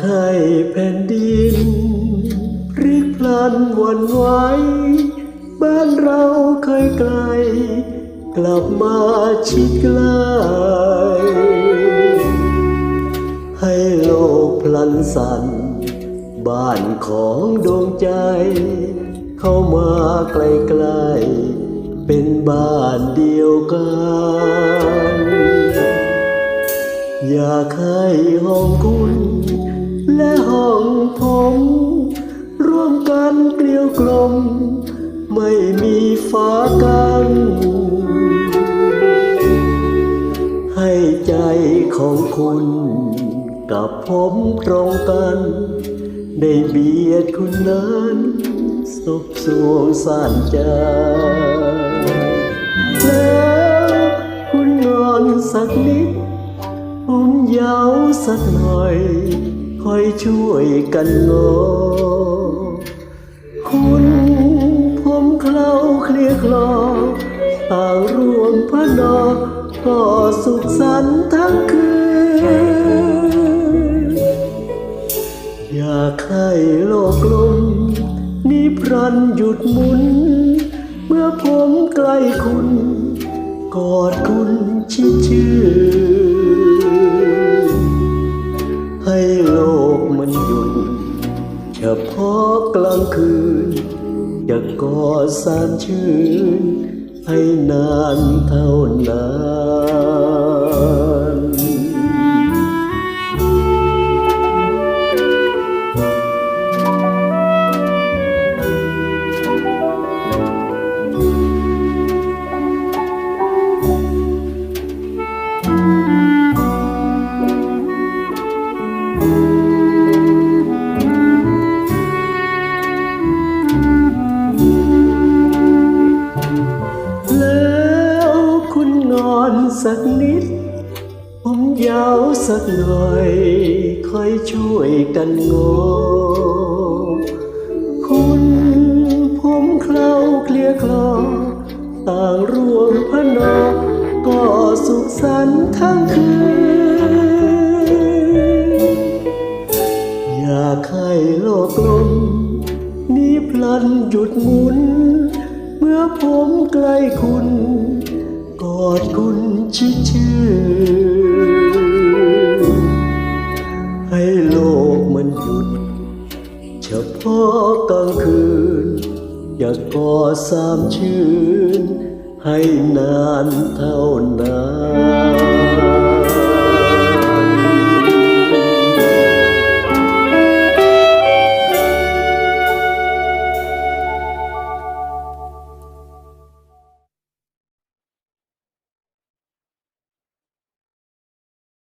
ไข้แผ่นดินพริกพลันวนไหวบ้านเราเคยไกล กลับมาชิดใกล้ให้โลกพลันสัน บ้านของดวงใจ เข้ามาไกลๆเป็นบ้านเดียวกัน อยากให้ห้องคุณ และห้องผม ร่วมกันเกลียวกลม ไม่มีฟ้ากันให้ใจของคุณ กับผมตรงกัน ได้เบียดคุณนั้นสบสวงสานใจแล้วคุณนอนสักนิดผมเยาวสักหน่อย คอยช่วยกันงอ คุณผมเคล้าเคลียคลอต่างร่วมพระนอก็สุขสันต์ทั้งคืน อยากให้โลกลมนิพรันหยุดหมุน เมื่อผมใกล้คุณ ฉพาะกลางคืน จะกอดสานชื่น ให้นานเท่านาน สักนิด ผมยาวสักหน่อยคอยช่วยกันงอ คุณผมเคล้าเคลียคลอ ต่างร่วมพนอก็สุขสันต์ทั้งคืน อยากให้โลกลมนี้พลันหยุดหมุน เมื่อผมใกล้คุณ ดคุณชิดชื่นให้โลกมันหยุด เฉพาะกลางคืน อยากกอดสามชื่น ให้นานเท่านาน